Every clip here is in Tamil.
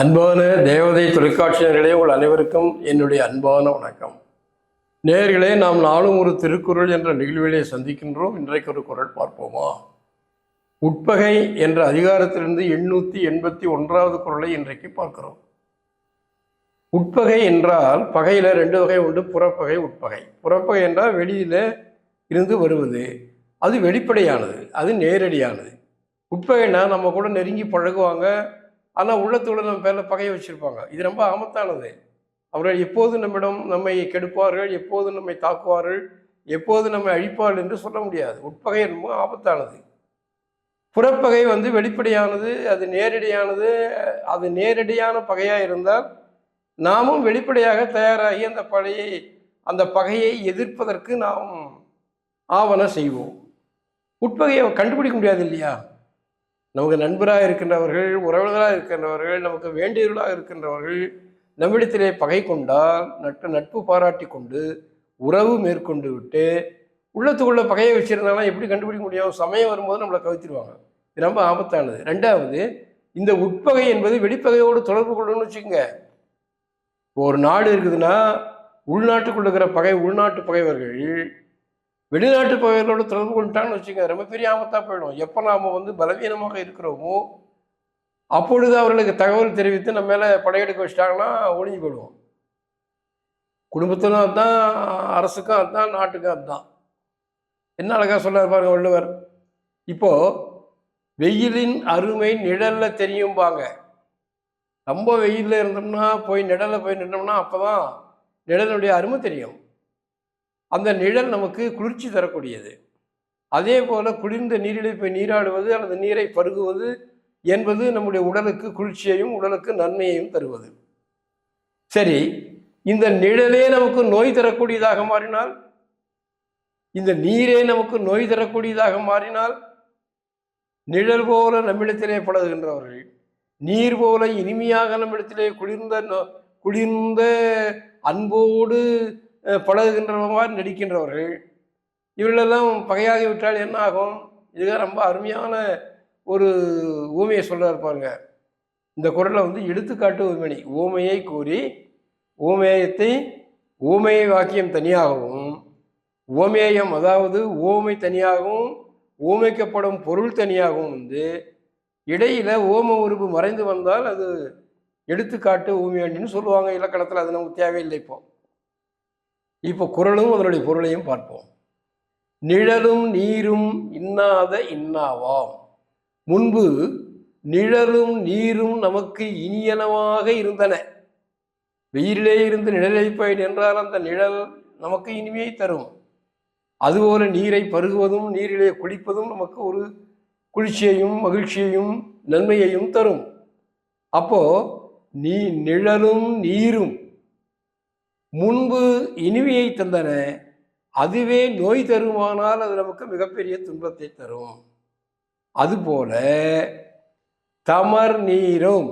அன்பான தேவதை தொலைக்காட்சியர்களே உங்கள் அனைவருக்கும் என்னுடைய அன்பான வணக்கம். நேர்களே நாம் நாளும் ஒரு திருக்குறள் என்ற நிகழ்விலே சந்திக்கின்றோம். இன்றைக்கு ஒரு குரல் பார்ப்போமா? உட்பகை என்ற அதிகாரத்திலிருந்து எண்ணூற்றி எண்பத்தி ஒன்றாவது குரலை இன்றைக்கு பார்க்கிறோம். உட்பகை என்றால் பகையில் ரெண்டு வகை உண்டு புறப்பகை உட்பகை. புறப்பகை என்றால் வெளியில் இருந்து வருவது. அது வெளிப்படையானது அது நேரடியானது. உட்பகைனா நம்ம கூட நெருங்கி பழகுவாங்க ஆனால் உள்ளத்தோட நம்ம பேரில் பகையை வச்சுருப்பாங்க. இது ரொம்ப ஆபத்தானது. அவர்கள் எப்போது நம்மிடம் நம்மை கெடுப்பார்கள் எப்போது நம்மை தாக்குவார்கள் எப்போது நம்மை அழிப்பார்கள் என்று சொல்ல முடியாது. உட்பகை ரொம்ப ஆபத்தானது. புறப்பகை வந்து வெளிப்படையானது அது நேரடியானது அது நேரடியான பகையாக இருந்தால் நாமும் வெளிப்படையாக தயாராகி அந்த பழையை அந்த பகையை எதிர்ப்பதற்கு நாம் ஆவண செய்வோம். உட்பகையை கண்டுபிடிக்க முடியாது இல்லையா? நமக்கு நண்பராக இருக்கின்றவர்கள் உறவினராக இருக்கின்றவர்கள் நமக்கு வேண்டியவர்களாக இருக்கின்றவர்கள் நம்மிடத்திலே பகை கொண்டால் நட்பு நட்பு பாராட்டி கொண்டு உறவு மேற்கொண்டு விட்டு உள்ளத்துக்குள்ள பகையை வச்சிருந்தாலும் எப்படி கண்டுபிடிக்க முடியும்? சமயம் வரும்போது நம்மளை கவித்திருவாங்க. இது ரொம்ப ஆபத்தானது. ரெண்டாவது இந்த உட்பகை என்பது வெளிப்பகையோடு தொடர்பு கொள்ளணும்னு வச்சுக்கோங்க. இப்போ ஒரு நாடு இருக்குதுன்னா உள்நாட்டுக்குள்ள இருக்கிற பகை உள்நாட்டு பகைவர்கள் வெளிநாட்டு பகைவர்களோட தொடர்பு கொண்டுட்டாங்கன்னு வச்சுக்கோங்க ரொம்ப பெரிய ஆபத்தாக போயிடும். எப்போ நாம் வந்து பலவீனமாக இருக்கிறோமோ அப்பொழுது அவர்களுக்கு தகவல் தெரிவித்து நம்ம மேலே படையெடுக்க வச்சிட்டாங்கன்னா ஒழிஞ்சு போயிடுவோம். குடும்பத்திலும் அதுதான் அரசுக்கும் அதுதான் நாட்டுக்கும் அதுதான் என்ன அழகாக சொன்னார் பாருங்க வள்ளுவர். இப்போது வெயிலின் அருமை நிழலில் தெரியும்பாங்க. ரொம்ப வெயிலில் இருந்தோம்னா போய் நிழலில் போய் நின்றோம்னா அப்போ தான் நிழலுடைய அருமை தெரியும். அந்த நிழல் நமக்கு குளிர்ச்சி தரக்கூடியது. அதே போல் குளிர்ந்த நீரிலே போய் நீராடுவது அல்லது நீரை பருகுவது என்பது நம்முடைய உடலுக்கு குளிர்ச்சியையும் உடலுக்கு நன்மையையும் தருவது. சரி இந்த நிழலே நமக்கு நோய் தரக்கூடியதாக மாறினால் இந்த நீரே நமக்கு நோய் தரக்கூடியதாக மாறினால் நிழல் போல நம்மிடத்திலே பழகுகின்றவர்கள் நீர் போல இனிமையாக நம்மிடத்திலே குளிர்ந்த நோ- குளிர்ந்த அன்போடு அஹ், நடிக்கின்றவர்கள். இவர்களெல்லாம் பகையாகி விட்டால் என்ன ஆகும் இதுதான் ரொம்ப அருமையான ஒரு ஊமையை சொல்ல பாருங்க. இந்த குரலை வந்து எடுத்துக்காட்டு ஊமணி ஊமையை கூறி ஊமேயத்தை ஊமையை வாக்கியம் தனியாகவும் ஓமேயம் அதாவது ஓமை தனியாகவும் ஊமைக்கப்படும் பொருள் தனியாகவும் வந்து இடையில ஓம உருவு மறைந்து வந்தால் அது எடுத்துக்காட்டு ஊமையண்டின்னு சொல்லுவாங்க. இலக்கணத்தில் அது நமக்கு தேவையில்லை இப்போ. இப்போ குரலும் அதனுடைய பொருளையும் பார்ப்போம். நிழலும் நீரும் இன்னாத இன்னாவாம். முன்பு நிழலும் நீரும் நமக்கு இனியனவாக இருந்தன. வெயிலிலே இருந்து நிழலை பயன் என்றால் அந்த நிழல் நமக்கு இனிமையை தரும். அதுபோல நீரை பருகுவதும் நீரிலே குளிப்பதும் நமக்கு ஒரு குளிர்ச்சியையும் மகிழ்ச்சியையும் நன்மையையும் தரும். அப்போ நீ நிழலும் நீரும் முன்பு இனிமையை தந்தன அதுவே நோய் தருமானால் அது நமக்கு மிகப்பெரிய துன்பத்தை தரும். அதுபோல தமர் நீரும்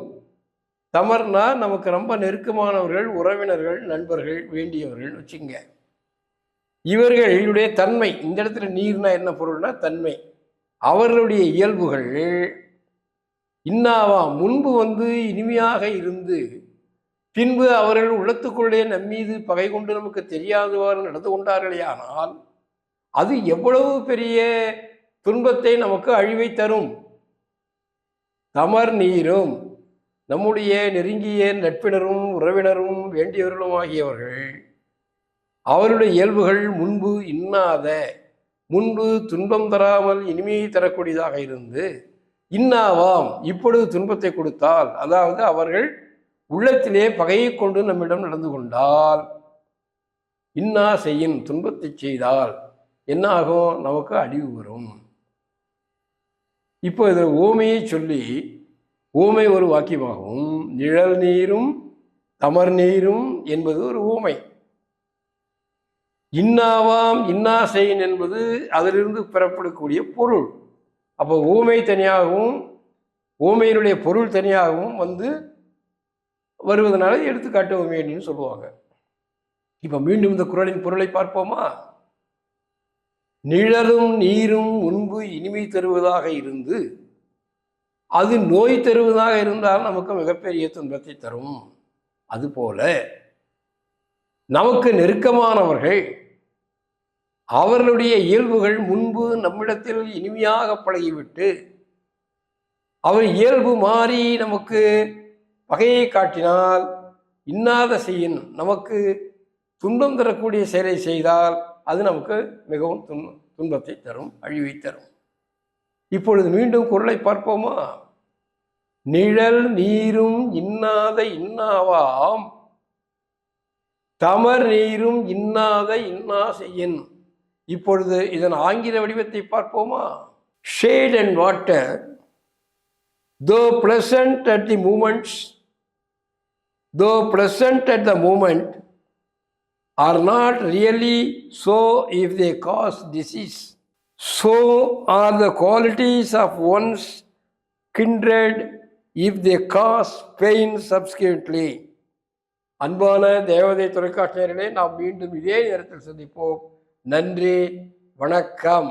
தமர்னா நமக்கு ரொம்ப நெருக்கமானவர்கள் உறவினர்கள் நண்பர்கள் வேண்டியவர்கள் வச்சுங்க. இவர்களுடைய தன்மை இந்த இடத்துல நீர்னா என்ன பொருள்னா தன்மை. அவர்களுடைய இயல்புகள் இன்னாவா முன்பு வந்து இனிமையாக இருந்து பின்பு அவர்கள் உள்ளத்துக்குள்ளே நம்மீது பகை கொண்டு நமக்கு தெரியாதவாறு நடந்து கொண்டார்களே ஆனால் அது எவ்வளவு பெரிய துன்பத்தை நமக்கு அழிவை தரும்? தமர் நீரும் நம்முடைய நெருங்கிய நட்பினரும் உறவினரும் வேண்டியவர்களும் ஆகியவர்கள் அவருடைய இயல்புகள் முன்பு இன்னாத முன்பு துன்பம் தராமல் இனிமையை தரக்கூடியதாக இருந்து இன்னாவாம் இப்பொழுது துன்பத்தை கொடுத்தால் அதாவது அவர்கள் உள்ளத்திலே பகையை கொண்டு நம்மிடம் நடந்து கொண்டால் இன்னா செய்யின் துன்பத்தை செய்தால் என்ன ஆகும் நமக்கு அழிவு வரும். இப்போ இதில் ஓமையை சொல்லி ஊமை ஒரு வாக்கியமாகும். நிழல் நீரும் தமர் நீரும் என்பது ஒரு ஊமை இன்னாவாம் இன்னா செய்யின் என்பது அதிலிருந்து பெறப்படக்கூடிய பொருள். அப்போ ஊமை தனியாகவும் ஊமையினுடைய பொருள் தனியாகவும் வந்து வருவதனால எடுத்துக்காட்டு ஊமையன்னு சொல்லுவாங்க. இப்போ மீண்டும் இந்த குரலின் பொருளை பார்ப்போமா? நிழலும் நீரும் முன்பு இனிமை தருவதாக இருந்து அது நோய் தருவதாக இருந்தால் நமக்கு மிகப்பெரிய துன்பத்தை தரும். அதுபோல நமக்கு நெருக்கமானவர்கள் அவர்களுடைய இயல்புகள் முன்பு நம்மிடத்தில் இனிமையாக பழகிவிட்டு அவர் இயல்பு மாறி நமக்கு பகையை காட்டினால் இன்னாத செய்யின் நமக்கு துன்பம் தரக்கூடிய செயலை செய்தால் அது நமக்கு மிகவும் துன் துன்பத்தை தரும் அழிவை தரும். இப்பொழுது மீண்டும் குரலை பார்ப்போமா? நிழல் நீரும் இன்னாத இன்னாவாம். தமர் நீரும் இன்னாத இன்னா செய்யின். இப்பொழுது இதன் ஆங்கில வடிவத்தை பார்ப்போமா? Shade and water though pleasant at the moments though pleasant at the moment are not really so if they cause disease so are the qualities of one's kindred if they cause pain subsequently அன்பான தேவதை தொலைக்காட்சியர்களே நாம் மீண்டும் இதே நேரத்தில் சந்திப்போம் நன்றி வணக்கம்